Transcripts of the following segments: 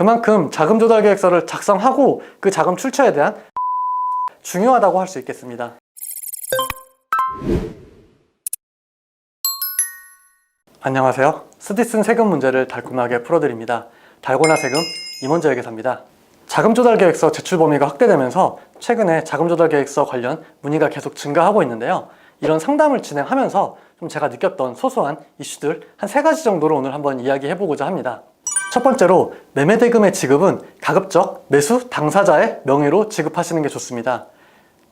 그만큼 자금 조달 계획서를 작성하고 그 자금 출처에 대한 중요하다고 할 수 있겠습니다. 안녕하세요. 스디슨 세금 문제를 달콤하게 풀어드립니다. 달고나 세금 임원재 회계사입니다. 자금 조달 계획서 제출 범위가 확대되면서 최근에 자금 조달 계획서 관련 문의가 계속 증가하고 있는데요. 이런 상담을 진행하면서 좀 제가 느꼈던 소소한 이슈들 한 세 가지 정도로 오늘 한번 이야기해 보고자 합니다. 첫 번째로 매매 대금의 지급은 가급적 매수 당사자의 명의로 지급하시는 게 좋습니다.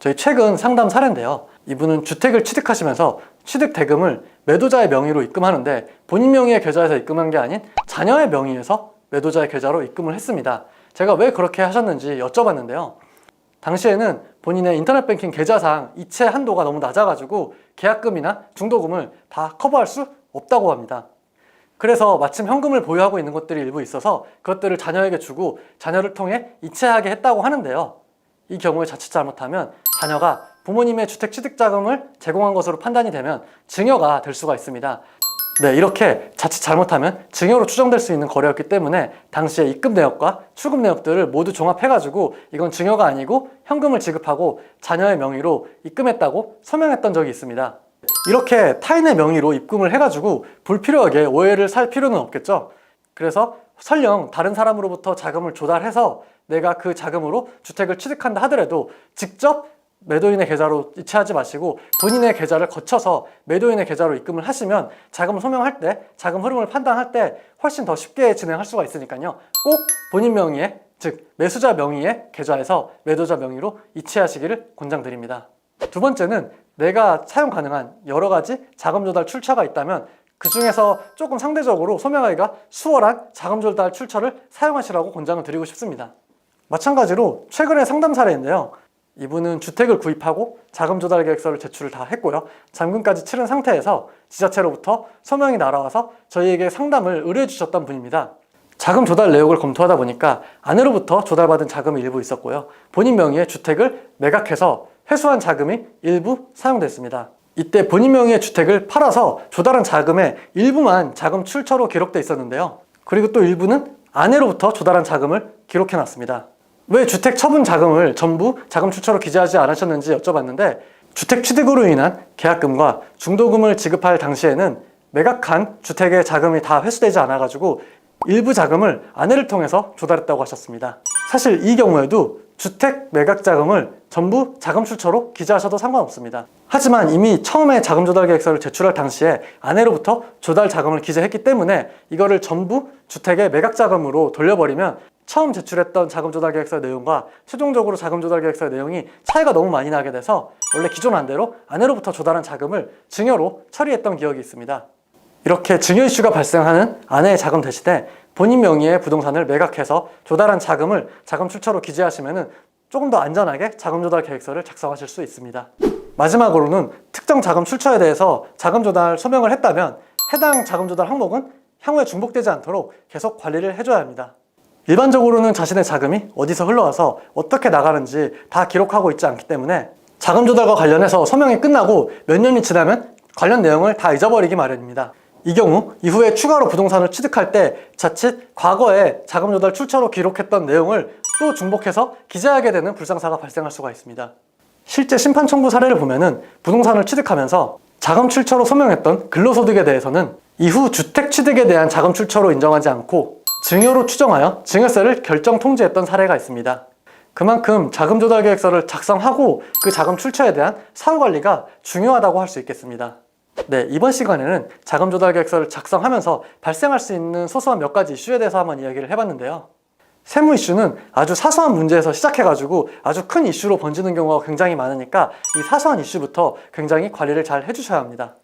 저희 최근 상담 사례인데요. 이분은 주택을 취득하시면서 취득 대금을 매도자의 명의로 입금하는데 본인 명의의 계좌에서 입금한 게 아닌 자녀의 명의에서 매도자의 계좌로 입금을 했습니다. 제가 왜 그렇게 하셨는지 여쭤봤는데요. 당시에는 본인의 인터넷 뱅킹 계좌상 이체 한도가 너무 낮아가지고 계약금이나 중도금을 다 커버할 수 없다고 합니다. 그래서 마침 현금을 보유하고 있는 것들이 일부 있어서 그것들을 자녀에게 주고 자녀를 통해 이체하게 했다고 하는데요. 이 경우에 자칫 잘못하면 자녀가 부모님의 주택 취득 자금을 제공한 것으로 판단이 되면 증여가 될 수가 있습니다. 네, 이렇게 자칫 잘못하면 증여로 추정될 수 있는 거래였기 때문에 당시에 입금 내역과 출금 내역들을 모두 종합해가지고 이건 증여가 아니고 현금을 지급하고 자녀의 명의로 입금했다고 서명했던 적이 있습니다. 이렇게 타인의 명의로 입금을 해가지고 불필요하게 오해를 살 필요는 없겠죠. 그래서 설령 다른 사람으로부터 자금을 조달해서 내가 그 자금으로 주택을 취득한다 하더라도 직접 매도인의 계좌로 이체하지 마시고 본인의 계좌를 거쳐서 매도인의 계좌로 입금을 하시면 자금을 소명할 때 자금 흐름을 판단할 때 훨씬 더 쉽게 진행할 수가 있으니까요. 꼭 본인 명의의 즉 매수자 명의의 계좌에서 매도자 명의로 이체하시기를 권장드립니다. 두 번째는 내가 사용 가능한 여러 가지 자금 조달 출처가 있다면 그 중에서 조금 상대적으로 소명하기가 수월한 자금 조달 출처를 사용하시라고 권장을 드리고 싶습니다. 마찬가지로 최근의 상담 사례인데요. 이분은 주택을 구입하고 자금 조달 계획서를 제출을 다 했고요. 잔금까지 치른 상태에서 지자체로부터 서명이 날아와서 저희에게 상담을 의뢰해 주셨던 분입니다. 자금 조달 내역을 검토하다 보니까 아내로부터 조달받은 자금이 일부 있었고요. 본인 명의의 주택을 매각해서 회수한 자금이 일부 사용됐습니다. 이때 본인 명의의 주택을 팔아서 조달한 자금의 일부만 자금 출처로 기록돼 있었는데요. 그리고 또 일부는 아내로부터 조달한 자금을 기록해 놨습니다. 왜 주택 처분 자금을 전부 자금 출처로 기재하지 않으셨는지 여쭤봤는데 주택 취득으로 인한 계약금과 중도금을 지급할 당시에는 매각한 주택의 자금이 다 회수되지 않아가지고 일부 자금을 아내를 통해서 조달했다고 하셨습니다. 사실 이 경우에도 주택 매각 자금을 전부 자금 출처로 기재하셔도 상관없습니다. 하지만 이미 처음에 자금 조달 계획서를 제출할 당시에 아내로부터 조달 자금을 기재했기 때문에 이거를 전부 주택의 매각 자금으로 돌려버리면 처음 제출했던 자금 조달 계획서 내용과 최종적으로 자금 조달 계획서 내용이 차이가 너무 많이 나게 돼서 원래 기존 안대로 아내로부터 조달한 자금을 증여로 처리했던 기억이 있습니다. 이렇게 증여 이슈가 발생하는 아내의 자금 대신에 본인 명의의 부동산을 매각해서 조달한 자금을 자금 출처로 기재하시면 조금 더 안전하게 자금 조달 계획서를 작성하실 수 있습니다. 마지막으로는 특정 자금 출처에 대해서 자금 조달 소명을 했다면 해당 자금 조달 항목은 향후에 중복되지 않도록 계속 관리를 해줘야 합니다. 일반적으로는 자신의 자금이 어디서 흘러와서 어떻게 나가는지 다 기록하고 있지 않기 때문에 자금 조달과 관련해서 서명이 끝나고 몇 년이 지나면 관련 내용을 다 잊어버리기 마련입니다. 이 경우 이후에 추가로 부동산을 취득할 때 자칫 과거에 자금 조달 출처로 기록했던 내용을 또 중복해서 기재하게 되는 불상사가 발생할 수가 있습니다. 실제 심판 청구 사례를 보면은 부동산을 취득하면서 자금 출처로 소명했던 근로소득에 대해서는 이후 주택 취득에 대한 자금 출처로 인정하지 않고 증여로 추정하여 증여세를 결정 통지했던 사례가 있습니다. 그만큼 자금 조달 계획서를 작성하고 그 자금 출처에 대한 사후 관리가 중요하다고 할 수 있겠습니다. 네, 이번 시간에는 자금 조달 계획서를 작성하면서 발생할 수 있는 소소한 몇 가지 이슈에 대해서 한번 이야기를 해봤는데요. 세무 이슈는 아주 사소한 문제에서 시작해가지고 아주 큰 이슈로 번지는 경우가 굉장히 많으니까 이 사소한 이슈부터 굉장히 관리를 잘 해주셔야 합니다.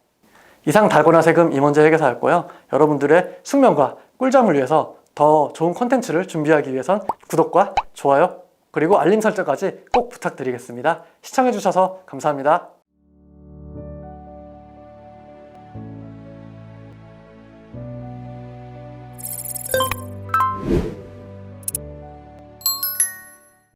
이상 달고나 세금 임원재 회계사였고요. 여러분들의 숙면과 꿀잠을 위해서 더 좋은 콘텐츠를 준비하기 위해선 구독과 좋아요 그리고 알림 설정까지 꼭 부탁드리겠습니다. 시청해주셔서 감사합니다.